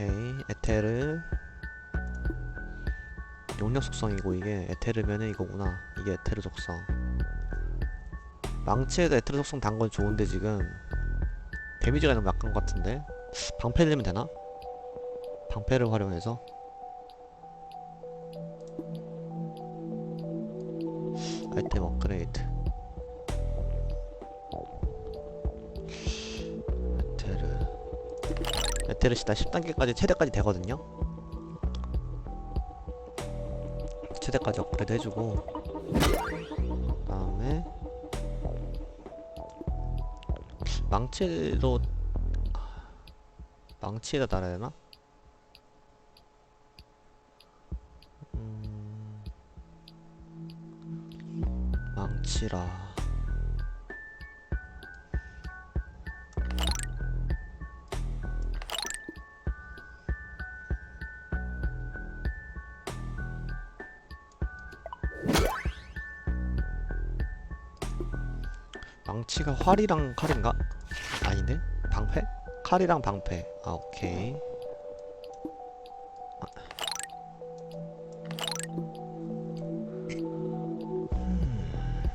오케이. 에테르. 용력 속성이고 이게 에테르면은 이거구나. 이게 에테르 속성. 망치에도 에테르 속성 단 건 좋은데 지금 데미지가 너무 약한 것 같은데? 방패 들면 되나? 방패를 활용해서? 아이템 업그레이드 에테르 시다 10단계까지 최대까지 되거든요 최대까지 업그레이드 해주고 그 다음에 망치로 망치에다 달아야 되나? 망치가 활이랑 칼인가? 아닌데? 방패? 칼이랑 방패. 아, 오케이. 아. 음.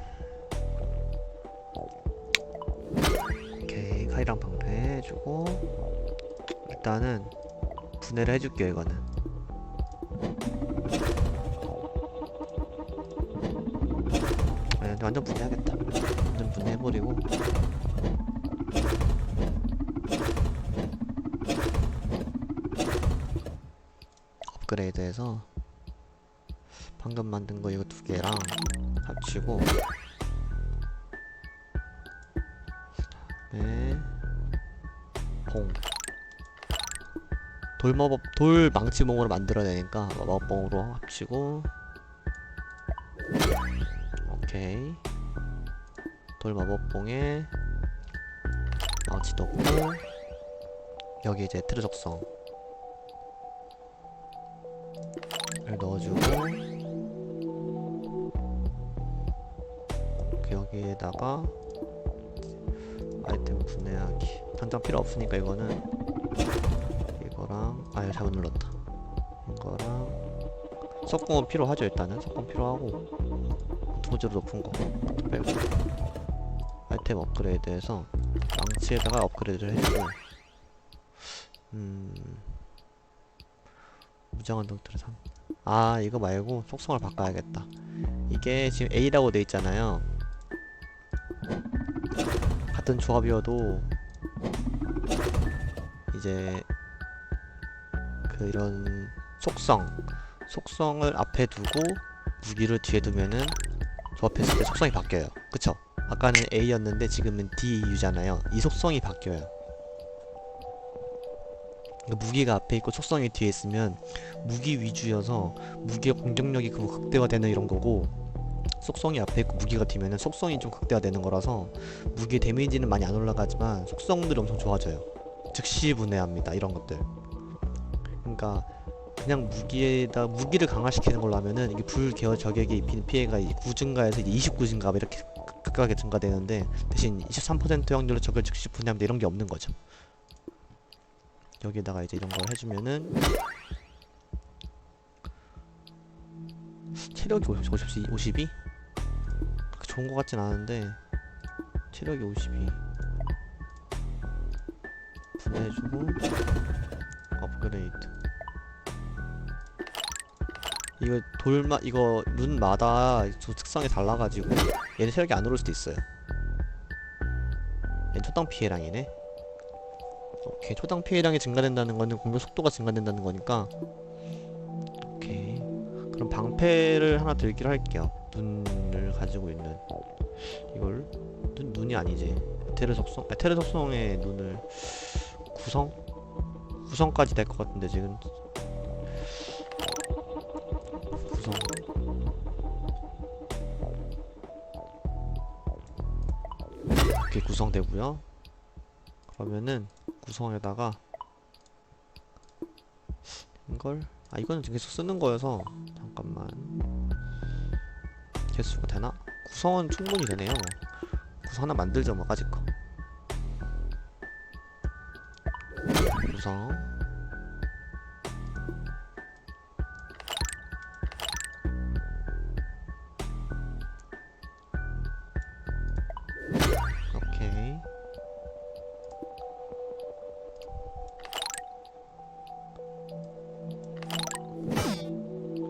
오케이. 칼이랑 방패 해주고. 일단은 분해를 해줄게요, 이거는. 네, 완전 분해하겠다. 완전 분해해버리고. 업그레이드해서 방금 만든 거 이거 두 개랑 합치고. 네. 봉. 돌마법 돌 망치봉으로 만들어내니까 마법봉으로 합치고. 오케이. 돌 마법봉에 망치 넣고. 여기 이제 트르 적성. 을 넣어주고 여기에다가 아이템 분해하기. 당장 필요 없으니까 이거는 이거랑 아 이거 잘못 눌렀다. 이거랑 석궁은 필요하죠 일단은. 석궁 필요하고. 도저로 높은 거 빼고. 아이템 업그레이드해서 망치에다가 업그레이드를 해주고. 음 무장한 덕들의 상 아 이거 말고 속성을 바꿔야겠다. 이게 지금 A라고 돼 있잖아요 같은 조합이어도 이제 그 이런 속성 속성을 앞에 두고 무기를 뒤에 두면은 조합했을 때 속성이 바뀌어요. 그쵸? 아까는 A였는데 지금은 DU잖아요. 이 속성이 바뀌어요. 그러니까 무기가 앞에 있고 속성이 뒤에 있으면 무기 위주여서 무기의 공격력이 그 극대화되는 이런 거고 속성이 앞에 있고 무기가 뒤면은 속성이 좀 극대화되는 거라서 무기의 데미지는 많이 안 올라가지만 속성들이 엄청 좋아져요. 즉시 분해합니다 이런 것들. 그러니까 그냥 무기에다 무기를 강화시키는 걸로 하면은 이게 불개어 입히는 피해가 9 증가해서 이제 29 증가 뭐 이렇게 극- 극하게 증가되는데 대신 23% 확률로 적을 즉시 분해합니다 이런 게 없는 거죠. 여기다가 이제 이런 걸 해주면은 체력이 50, 50, 52? 좋은 것 같진 않은데 체력이 52 분해해주고 업그레이드. 이거 돌마 이거 룬마다 저 특성이 달라가지고 얘는 체력이 안 오를 수도 있어요. 얘는 초당 피해량이네. 오케이 초당 피해량이 증가된다는 거는 공격 속도가 증가된다는 거니까. 오케이. 그럼 방패를 하나 들기로 할게요 눈을 가지고 있는 이걸 눈, 눈이 아니지 에테르 속성 에테르 속성의 눈을 구성? 구성까지 될 것 같은데 지금. 구성. 이렇게 구성되고요. 그러면은 구성에다가 이걸? 아 이거는 계속 쓰는 거여서 잠깐만 개수가 되나? 구성은 충분히 되네요. 구성 하나 만들죠 뭐 아직거. 구성. 오케이.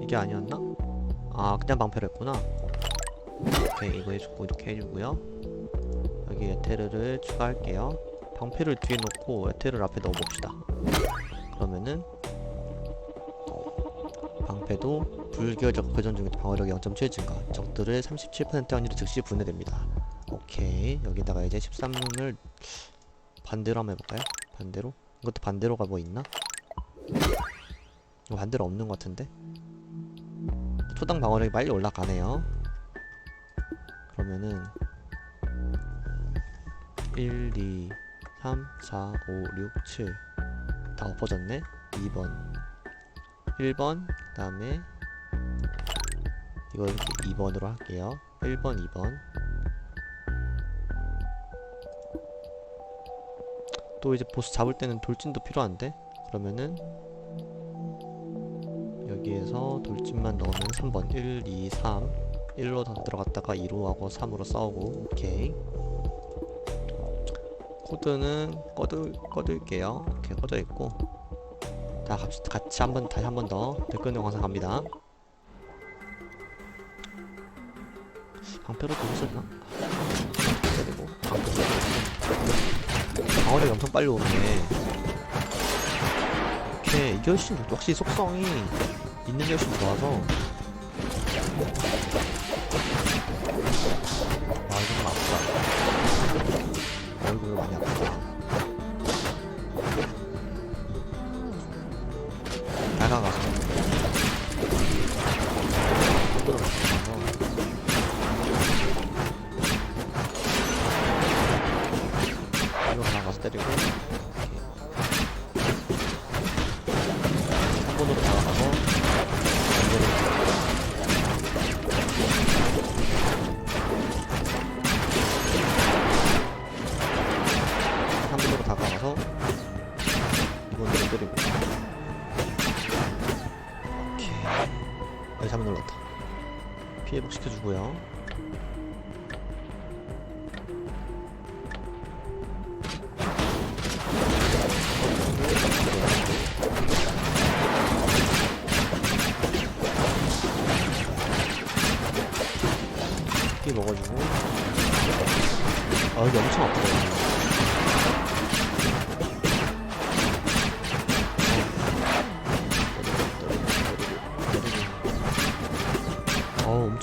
이게 아니었나? 아 그냥 방패를 했구나. 오케이 이거 해주고 이렇게 해주고요 여기 에테르를 추가할게요 방패를 뒤에 놓고 에테르를 앞에 넣어봅시다 그러면은 어, 방패도 불결적 회전 중에 방어력이 0.7 증가 적들을 37% 확률로 즉시 분해됩니다 오케이 여기다가 이제 13을 반대로 한번 해볼까요? 반대로? 이것도 반대로가 뭐 있나? 이거 반대로 없는 것 같은데? 초당 방어력이 빨리 올라가네요 그러면은 1, 2, 3, 4, 5, 6, 7 다 엎어졌네? 2번. 1번 그 다음에 이거 이렇게 2번으로 할게요. 1번 2번. 또 이제 보스 잡을 때는 돌진도 필요한데? 그러면은 여기에서 돌진만 넣으면 3번. 1, 2, 3 1로 더 들어갔다가 2로 하고 3으로 싸우고 오케이. 코드는 꺼둘, 꺼둘게요. 이렇게 꺼져 있고. 자 갑시다 같이 한번 다시 한 번 더. 댓글는 광산 갑니다. 방패로? 때리고 방패 방어력이 엄청 빨리 오르네. 오케이 이게 훨씬 확실히 속성이 있는 게 훨씬 좋아서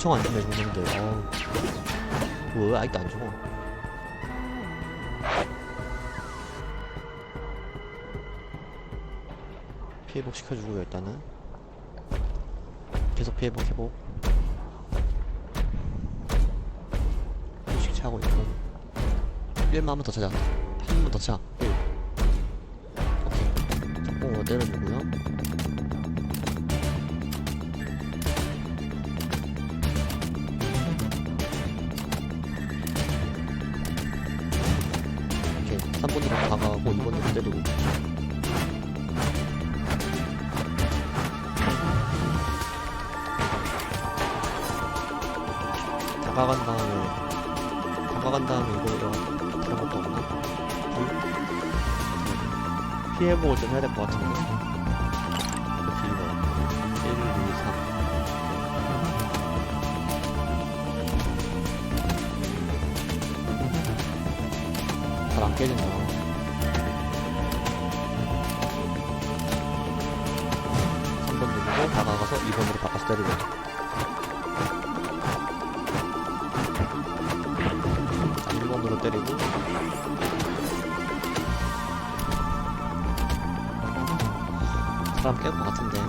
엄청 안 죽네 죽는데 어우. 뭐야 아직도 안 죽어 피해복 시켜주고요 일단은. 계속 피해복 회복. 휴식 차고 있고. 1만 한 번더 차자 한번 더 차. 1 오케이. 적공으로 때려주고요 때리고 다가간 다음에 다가간 다음에 이거 이거 것도 없나? 불? 피해보고 좀 해야 될 것 같은데 다가가서 2번으로 바꿔서 때리고. 1번으로 때리고. 사람 깰 것 같은데.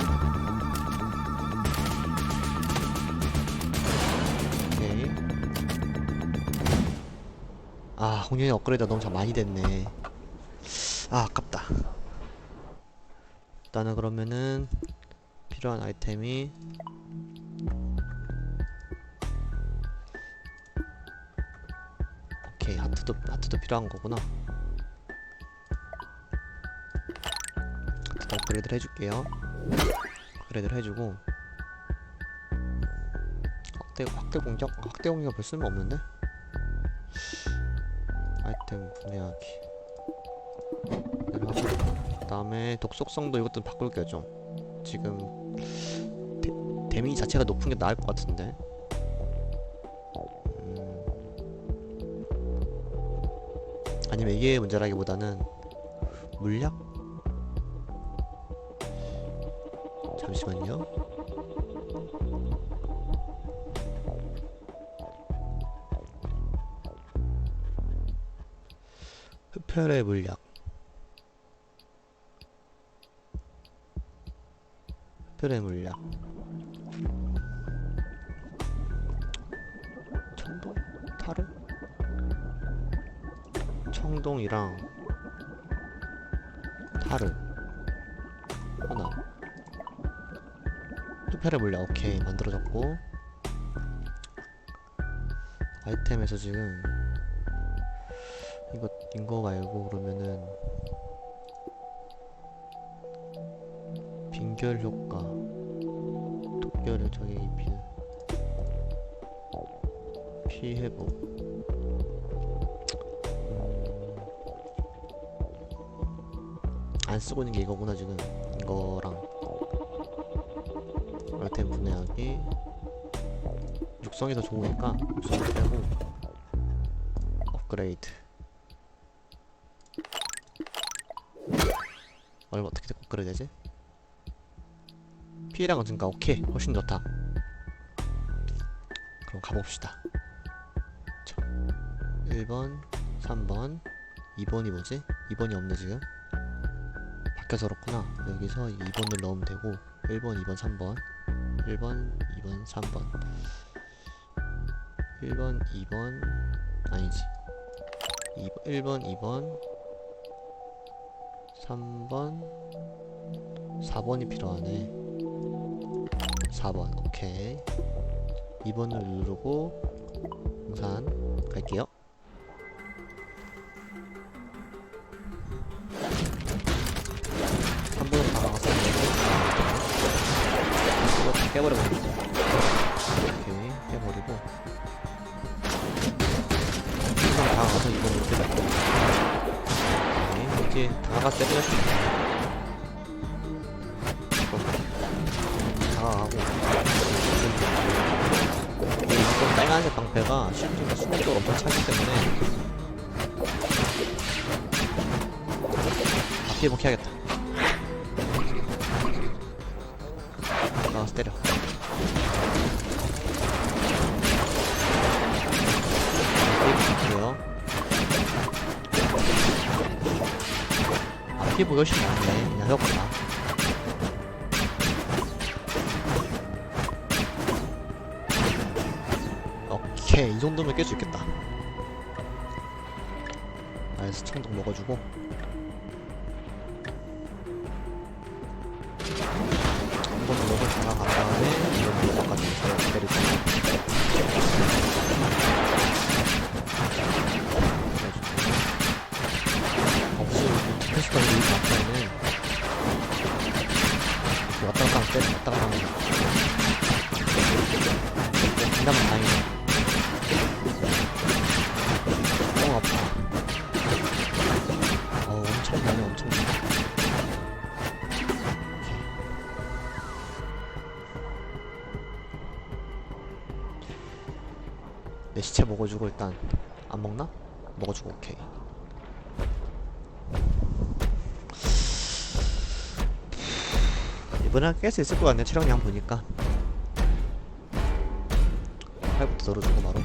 오케이. 아 홍련이 업그레이드가 너무 잘 많이 됐네. 아 아깝다. 일단은 그러면은 필요한 아이템이 오케이 하트도 하트도 필요한 거구나. 하트도 업그레이드를 해줄게요. 업그레이드를 해주고 확대 확대 공격 확대 공격 별 쓸모 없는데? 아이템 분해하기. 그다음에 독속성도 이것도 바꿀게요 좀. 지금 데, 데미지 자체가 높은 게 나을 것 같은데. 음. 아니면 이게 문제라기보다는 물약? 잠시만요. 흡혈의 물약. 흡혈의 물약. 청동? 타르? 청동이랑 타르 하나 흡혈의 물약 오케이 만들어졌고 아이템에서 지금 이거 인거 말고 그러면은 빈결 효과 독결을 적에 입히는 피 회복. 음, 안 쓰고 있는 게 이거구나 지금. 이거랑. 아이템 분해하기. 육성이 더 좋으니까 육성을 빼고 업그레이드. 얼마 어떻게 업그레이드 되지? 피해량은 증가 오케이. 훨씬 좋다. 그럼 가봅시다. 자 1번 3번 2번이 뭐지? 2번이 없네 지금. 바뀌어서 그렇구나. 여기서 2번을 넣으면 되고 1번 2번 3번. 1번 2번 3번. 1번 2번 아니지. 2번, 1번 2번. 3번. 4번이 필요하네 4번. 오케이. 2번을 누르고 등산 갈게요 때문에 앞에 복해야겠다. 나가서 때려. 그래요. 앞에 보기 훨씬 낫네. 그냥 해볼까 오케이 이 정도면 깰 수 있겠다 청동 먹어주고 한번 눌러서 다가간 다음에 이런 물약까지 서로 때리고 없이 디펜스가 우리 앞에는 이렇게 왔다 갔다 때려 왔다 갔다 하면 긴다면 다행이다 먹어주고 일단 안 먹나? 먹어주고 오케이. 이번에 깰수 있을 것 같네 체력량 보니까. 팔부터 널어주고 바로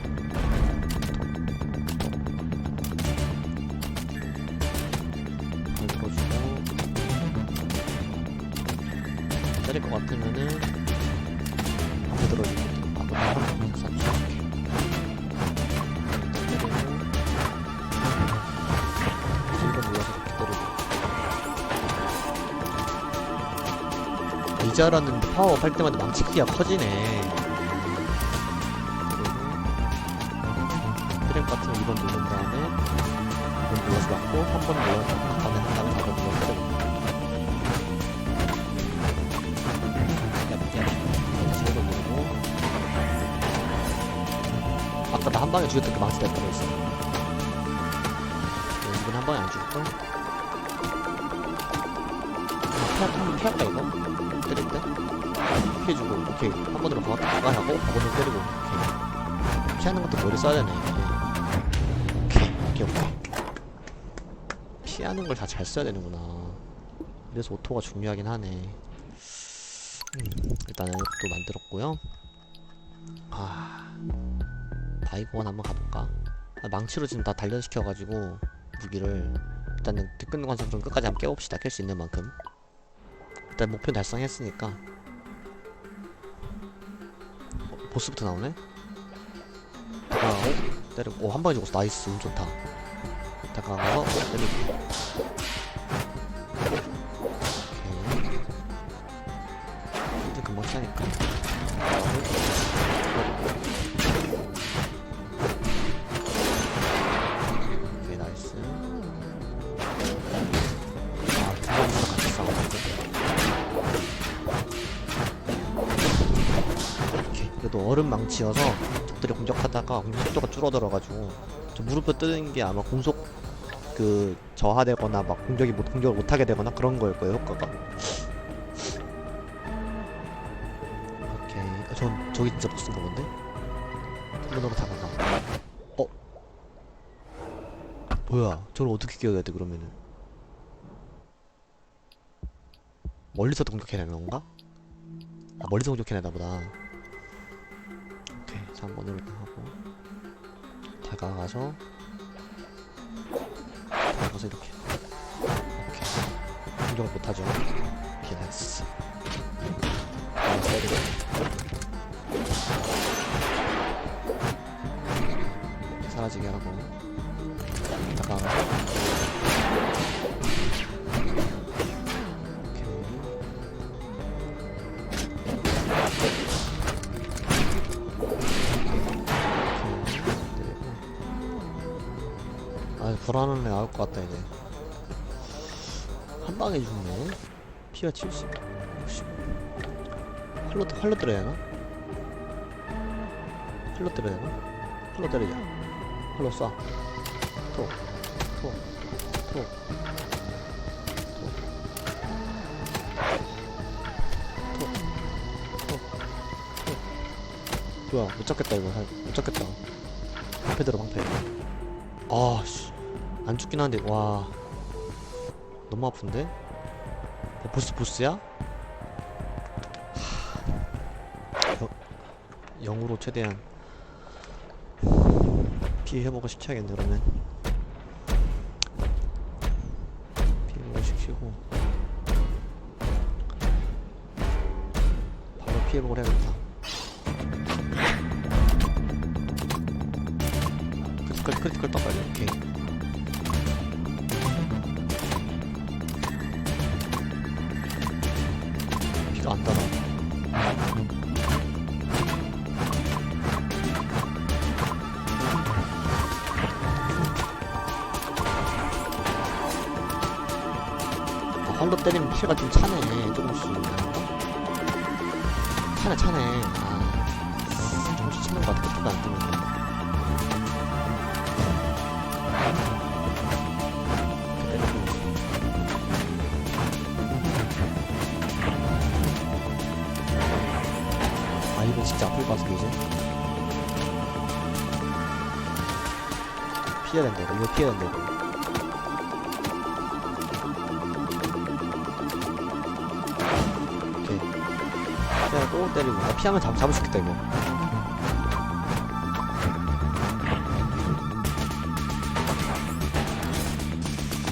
알았는데 파워업 할 때마다 망치기가 커지네 트램 같은 2번 누른 다음에 2번 눌러서 맞고 한 번 눌러서 한 다음에 한 다음에 4번 눌러서 때리고 얍얍 다시 1번 누르고 아까 나 한 방에 죽였던 그 망치 내가 들어있어 이번 한 방에 안 죽을까? 아, 피할, 한번 피할까 이거? 때릴 때? 피해주고 오케이 한 번으로 강화 나가 하고? 바보좀 때리고 오케이 피하는 것도 머리 써야 되네 오케이 오케이 오케이 피하는 걸 다 잘 써야 되는구나. 그래서 오토가 중요하긴 하네. 음, 일단은 또 만들었고요. 아 바이고원 한번 가볼까? 아, 망치로 지금 다 단련시켜가지고 무기를 일단은 뒤끝 관성 좀 끝까지 한번 깨봅시다. 깰 수 있는 만큼 일단 목표 달성했으니까. 어, 보스부터 나오네? 다가가고 때리고. 오한 방에 죽었어. 나이스. 운 좋다. 다가가서 때리고 망치여서 적들이 공격하다가 공격 속도가 줄어들어가지고 저 무릎을 뜨는 게 아마 공속 그 저하되거나 막 공격이 못 공격을 못하게 되거나 그런 거일 거예요 효과가. 오케이. 아, 전 저기 진짜 보스인가 본데? 한번으로 다가가. 어? 뭐야? 저를 어떻게 끼워야 돼 그러면은? 멀리서도 공격해야 되는 건가? 아 멀리서 공격해야 되나 보다 오케이 3번으로 하고. 다가가서. 다가가서 이렇게. 오케이 공격을 못하죠. 오케이 나이스. 아, 때리고 이렇게 사라지게 하고. 다가가서 아 불안한 애 나올 것 같다 이제 한 방에 죽네 피가 70 60 활로 활로 때려야 되나? 활로 때려야 되나? 활로 때리자 활로 쏴 톡, 톡, 톡. 뭐야 못 잡겠다 이거 살- 못 잡겠다 방패 들어 방패 아씨 안 죽긴 한데 와. 너무 아픈데? 어, 보스 보스야? 하... 여... 영으로 최대한 피해 회복을 시켜야겠네 그러면 때리면 피가 좀 차네 조금씩. 차네 차네. 아 조금씩 치는 것 같아. 피가 안 뜨는데 아 이거 진짜 아플 것 같은데 이제 피해야 된다 이거 피해야 된다 이거 때리고 아, 피하면 잡, 잡을 수 있겠다 이거.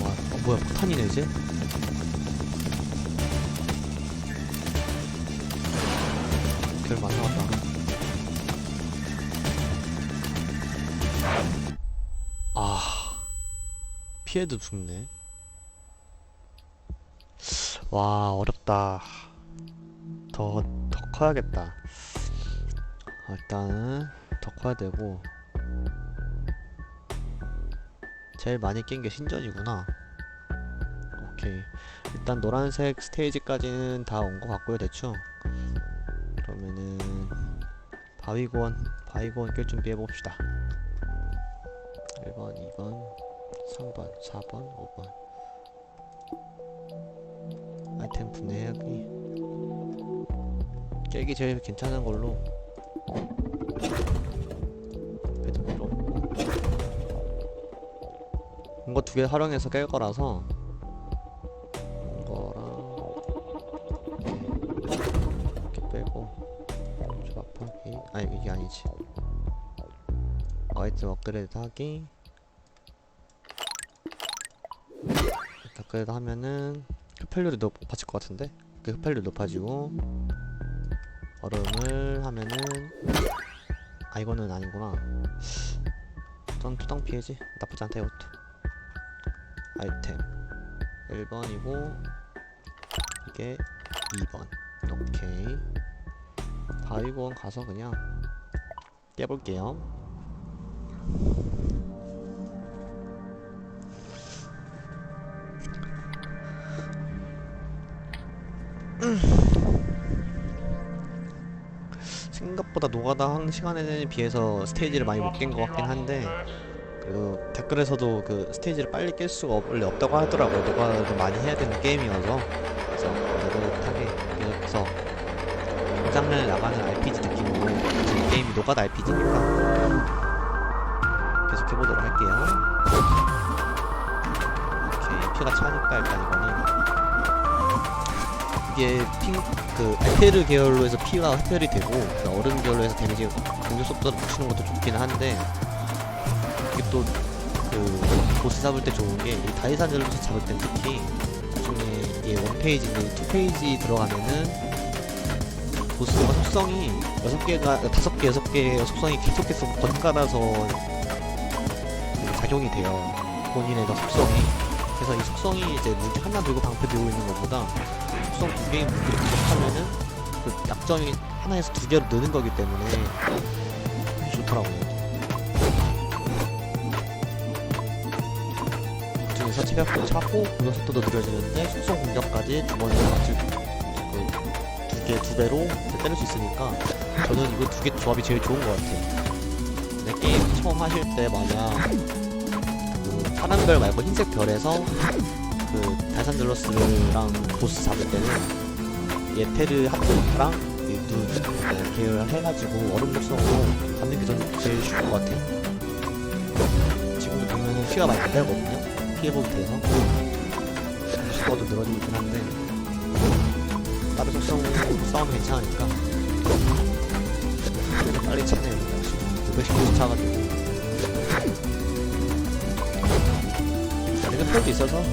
와 어, 뭐야 폭탄이네 이제? 결말 나왔다. 아 피해도 죽네. 와 어렵다. 더더 커야겠다. 아, 일단은 더 커야 되고. 제일 많이 깬 게 신전이구나. 오케이. 일단 노란색 스테이지까지는 다 온 것 같고요 대충. 그러면은 바위고원 바위고원 깰 준비해 봅시다. 1번 2번 3번 4번 5번. 아이템 분해하기 깨기 제일 괜찮은 걸로. 배도 없고 이거 두 개 활용해서 깰 거라서. 아니 이게 아니지. 아이템 업그레이드 하기. 업그레이드 하면은 흡혈률이 높 아질 것 같은데? 그 흡혈률 높아지고 얼음을 하면은 아 이거는 아니구나. 전 투당 피해지? 나쁘지 않다 이것도. 아이템. 1번이고 이게 2번. 오케이. 다이건 가서 그냥 깨볼게요 생각보다 노가다 한 시간에 비해서 스테이지를 많이 못 깬 것 같긴 한데 그래도 댓글에서도 그 스테이지를 빨리 깰 수가 없- 원래 없다고 하더라고요. 노가다도 많이 해야 되는 게임이어서. 그래서 노릇하게 그래서 장면에 나가는 RPG 느낌으로 이 게임이 노가다 RPG니까 계속 해보도록 할게요. 오케이 피가 차니까 일단 이거는. 이게 핑그 에페르 계열로 해서 피가 흡혈이 되고 그 얼음 계열로 해서 데미지 공격 속도를 붙이는 것도 좋기는 한데 이게 또 그 보스 잡을 때 좋은 게 이 다이산 젤로스 잡을 땐 특히 나중에 이게 원 페이지는 투 페이지 들어가면은 보스가 속성이 여섯 개가 다섯 개 여섯 개의 속성이 계속해서 번갈아서 그 작용이 돼요. 본인의 그 속성이. 그래서 이 속성이 이제 무기 하나 들고 방패 들고 있는 것보다 속성 두 개의 무기를 계속하면은 그 약점이 하나에서 두 개로 느는 거기 때문에 좋더라고요. 중에서 체력도 차고 공격 속도도 느려지는데 속성 공격까지 주머니에 맞출 그두 개, 두 배로 때릴 수 있으니까 저는 이거 두 개 조합이 제일 좋은 것 같아요. 근데 게임 처음 하실 때 만약 그 파란 별 말고 흰색 별에서 그 달산들러스랑 보스 잡을 때는 예테르 하트랑 이눈 계열 해가지고 얼음 독성으로 잡는 게 제일 쉬운 것 같아요. 지금도 보면은 피가 많이 안 달거든요. 피해보기 돼서 속도도 늘어지고 있긴 한데 다른 속성으로 싸우면 괜찮으니까 빨리. 지금 510도 차가지고 내가 펄도 있어서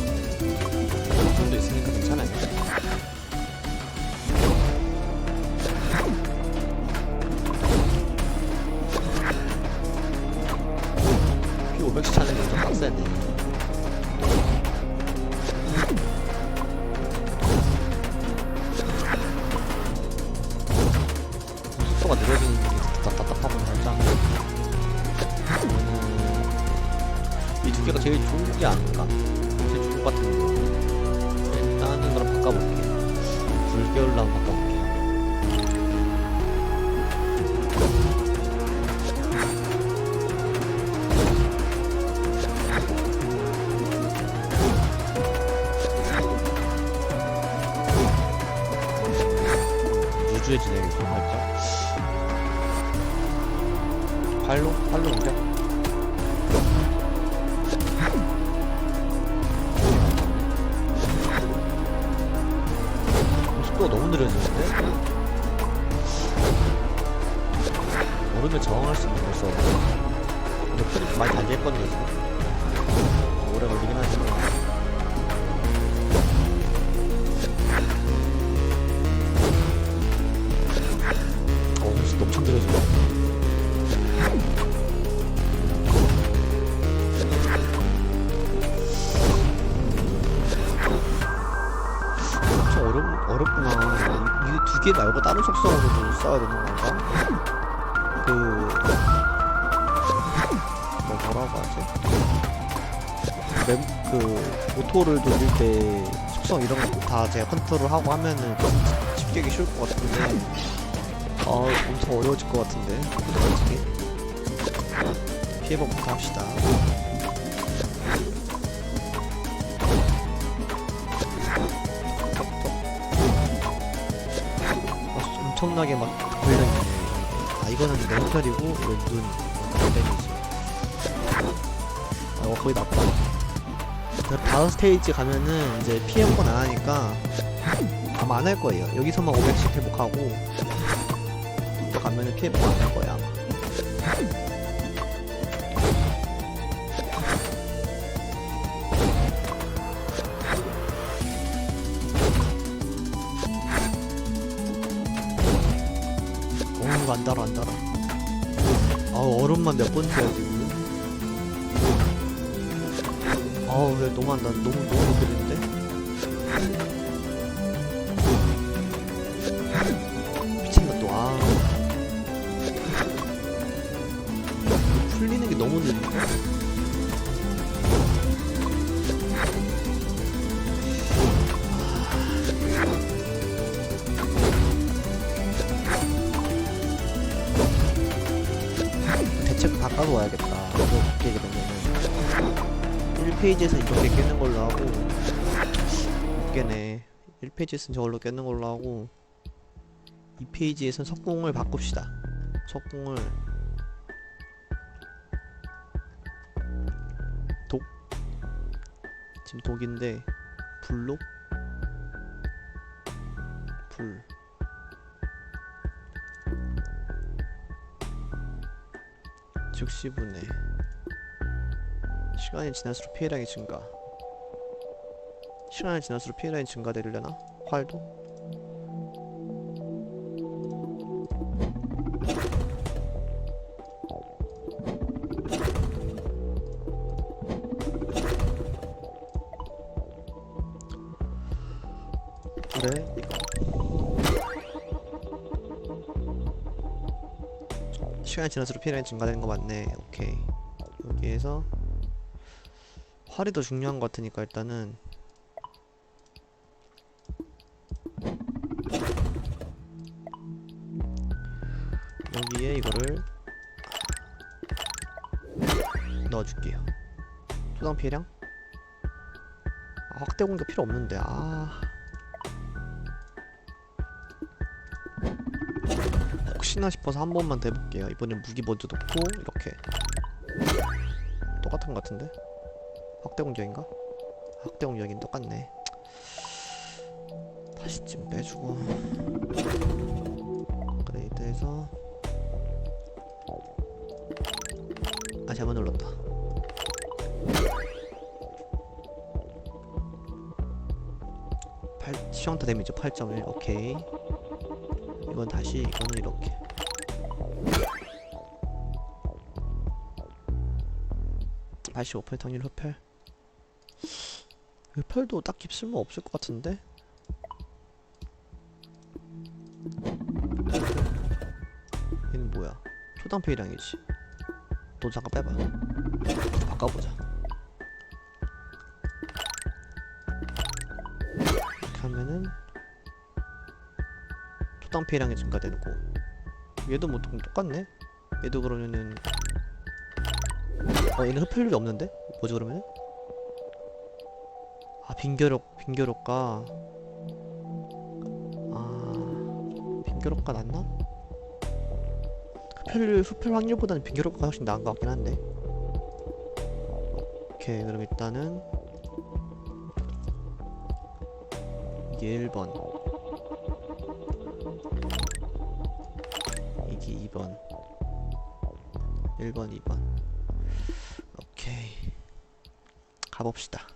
유주해지네요, 살짝. 팔로? 팔로 공격? 속도가 너무 느려지는데? 얼음에 저항할 수 있는 벌써 근데 풀이 좀 많이 달리했거든요 지금 오래 걸리긴 하지만 개 말고 다른 속성으로도 써야 되는 건가? 그, 뭐, 뭐라고 하지? 램, 그, 오토를 돌릴 때 속성 이런 거 다 제가 컨트롤 하고 하면은 집 깨기 쉬울 것 같은데. 아, 엄청 어려워질 것 같은데. 솔직히. 피해보부터 합시다. 엄청 엄청나게 막 걸려있네 아 이거는 멘탈이고 이건 눈. 데미지. 아 이거 거의 나빠. 그 다음 스테이지 가면은 이제 피해 한번 안 하니까 아마 안 할 거예요. 여기서만 500씩 회복하고 또 가면은 피해 한번 안할 거야 아마 안 달아 안 달아 아우 얼음만 몇 번째야 지금? 아우 왜 너무 안다 너무 너무 못 들리는데? 미친다 또아. 풀리는 게 너무 느린데 바꿔서 와야겠다. 이거 깨게 되면은 1페이지에서 이렇게 깨는 걸로 하고 못 깨네. 1페이지에서는 저걸로 깨는 걸로 하고 2페이지에선 석궁을 바꿉시다. 석궁을 독 지금 독인데 불로 불 즉시분해 시간이 지날수록 피해량이 증가 시간이 지날수록 피해량이 증가되려나? 활도? 시간이 지날수록 피해량이 증가되는 거 맞네. 오케이. 여기에서 활이 더 중요한 것 같으니까 일단은 여기에 이거를 넣어줄게요. 초당 피해량? 아, 확대 공격 필요 없는데. 아 혹시나 싶어서 한 번만 더 해볼게요 이번엔 무기 먼저 놓고 이렇게 똑같은 것 같은데? 확대 공격인가? 확대 공격인 똑같네. 다시 좀 빼주고 업그레이드해서 아 잘못 눌렀다. 팔 시황타 데미지 8.1 오케이. 이건 다시 이거는 이렇게. 다시 5% 확률 흡혈 흡혈도 딱히 쓸모 없을 것 같은데? 얘는 뭐야? 초당 피해량이지. 너 잠깐 빼봐. 바꿔보자. 이렇게 하면은 초당 피해량이 증가되고 얘도 뭐 동- 똑같네? 얘도 그러면은 어 얘는 흡혈률이 없는데? 뭐지 그러면은? 아 빈결옥 빈결옥가 아 빈결옥가 낫나? 흡혈 흡혈 확률보다는 빈결옥가 훨씬 나은 것 같긴 한데 오케이 그럼 일단은 이게 1번 이게 2번 1번 2번 가봅시다